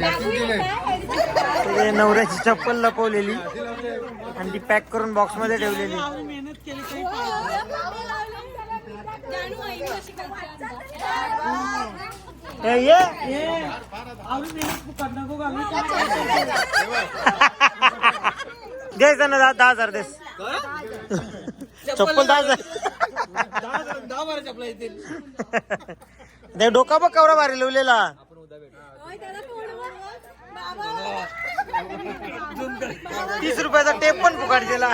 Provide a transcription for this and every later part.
ते नवऱ्याची चप्पल लपवलेली. आणि ती पॅक करून बॉक्समध्ये ठेवलेली द्यायचं ना दहा दहा हजार देस. चप्पल दहा हजार. ते डोका बघ कवरा भारी लिवलेला तीस रुपयाचा टेप पण फुकाट दिला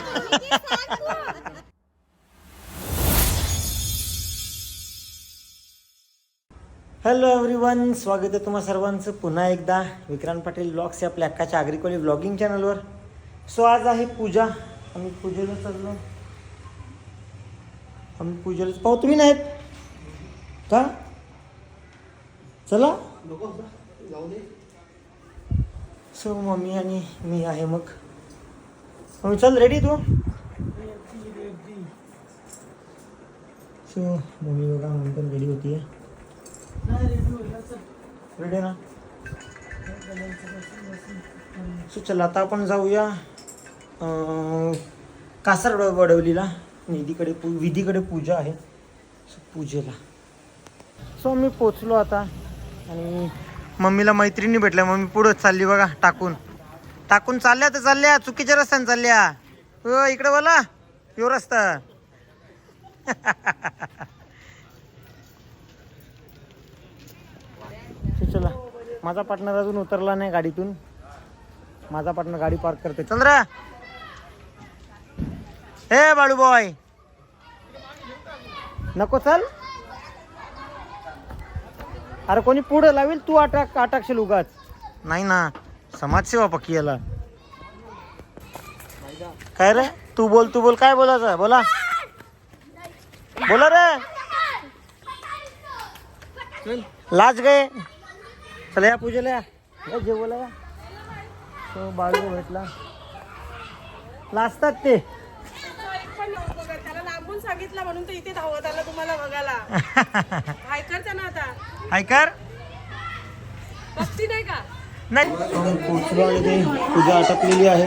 हॅलो एव्हरीवन स्वागत आहे तुम्हा सर्वांचं. पुन्हा एकदा विक्रांत पाटील ब्लॉग्स या आपल्या अक्काच्या आग्रिकोली ब्लॉगिंग चॅनलवर सो आज आहे पूजा. आम्ही पूजेला चाललो. आम्ही पूजेला पाहू तुम्ही नाहीत? का? चला. सो मम्मी आणि मी आहे मग मम्मी चल रेडी तू सो मम्मी बघा मम्मी पण रेडी होती आहे रेडी ना सो चला आता आपण जाऊया अं, कासार वडवलीला निधीकडे पू विधीकडे पूजा आहे सो पूजेला सो मी पोचलो आता आणि मम्मीला मैत्रिणी भेटल्या. मम्मी पुढंच चालली बघा टाकून. टाकून चालल्या तर चालल्या चुकीच्या रस्त्याने चालल्या. हो इकडे बोला. यो रस्ता. चला माझा पार्टनर अजून उतरला नाही गाडीतून. माझा पार्टनर गाडी पार्क करते चल हे बाळू बॉय नको चल. अरे कोणी पुढे लावेल तू अटक अटकशील उगाच. नाही ना समाजसेवा पक्की याला. काय रे? तू बोल तू बोल काय बोलायचं? बोला. बोला रे. लाज गए चला या पूजेला या जेवायला या. तो बाळू भेटला. लाजतात ते. सांगितलं म्हणून तो इथे धावत आला तुम्हाला बघायला. काय करते ना आता. ऐकर बघती नाही का? नाही. पोचलो आणि ते पूजा आटपलेली आहे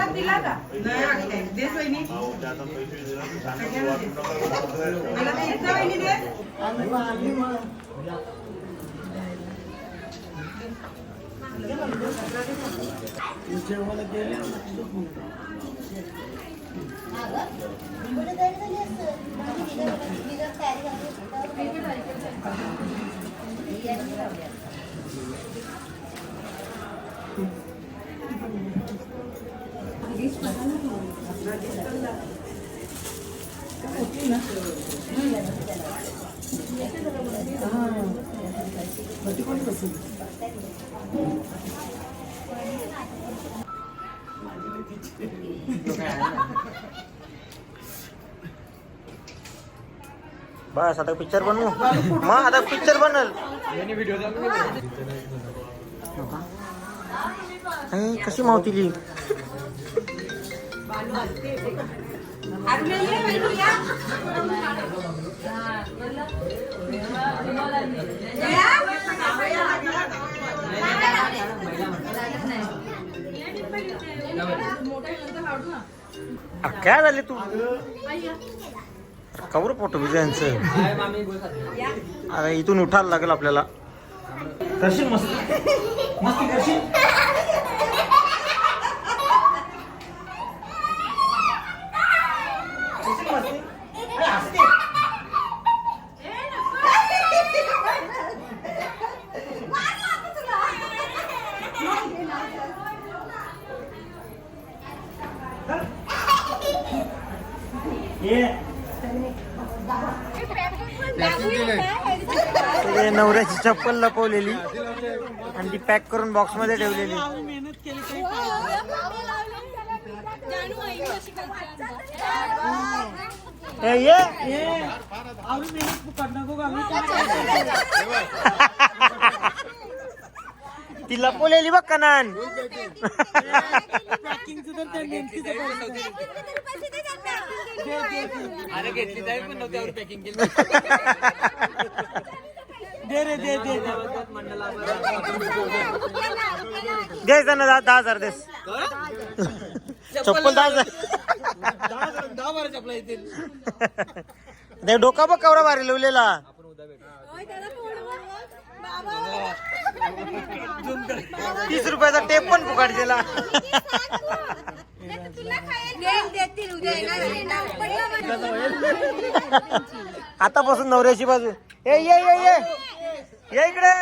प्रसाद दिला का देस वहिनी मला ते येतं वहिनी दे बस आता पिक्चर बनवू. मग आता पिक्चर बनल. कशी मावतीली? काय झाले तू? कवर पोट विजयांचं अरे इथून उठायला लागेल आपल्याला. करशील मस्त? मस्ती करशील करशील मस्ती? अरे, हसते. ये सगळे नवऱ्याची चप्पल लपवलेली. आणि ती पॅक करून बॉक्समध्ये ठेवलेली. ती लपवलेली बघ कनान. अरे घेतली जाईल. पण नव्हत्यावर पॅकिंग केली. दे रे दे दे केली दे त्यांना दहा हजार देस. चप्पल दहा हजार. दहा बारा चपला येतील ते डोका बघ कवरा भारी लिवलेला तीस रुपयाचा टेप पण फुकाट दिला आतापासून नवऱ्याची बाजू ए ये ये ये ये इकडे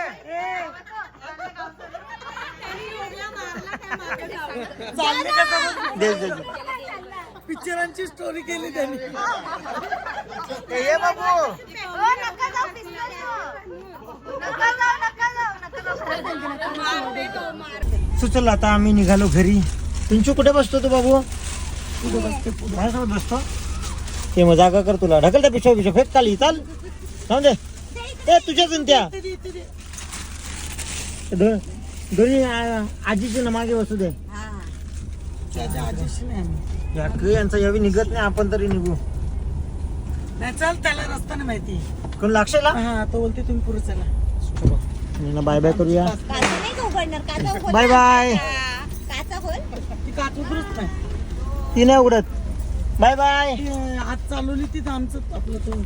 दे दे दे. पिक्चरांची स्टोरी केली त्यांनी ए, ये बाबू सुचल आता आम्ही निघालो घरी. पिंचू कुठे बसतो तू बाबू? माझ्यासोबत बसतो? ते मग जागा कर तुला. ढकल त्या पिशव पिशव फेक खाली चाल. जाऊ दे. ए तुझ्याच त्या दोन्ही आजीची ना मागे बसू दे. यांचा यावी निघत नाही आपण तरी निघू. नाही चल त्याला रस्ता नाही माहिती. कोण लागशेला हा तो बोलते तुम्ही पुढे चला. बाय बाय करूया. काचा नाही का उघडणार? काचा उघड बाय बाय काचा खोल. ती काच उतरत नाही. ती नाही उघडत. बाय बाय ती, हात चालवली तिथं आमचं आपलं तो.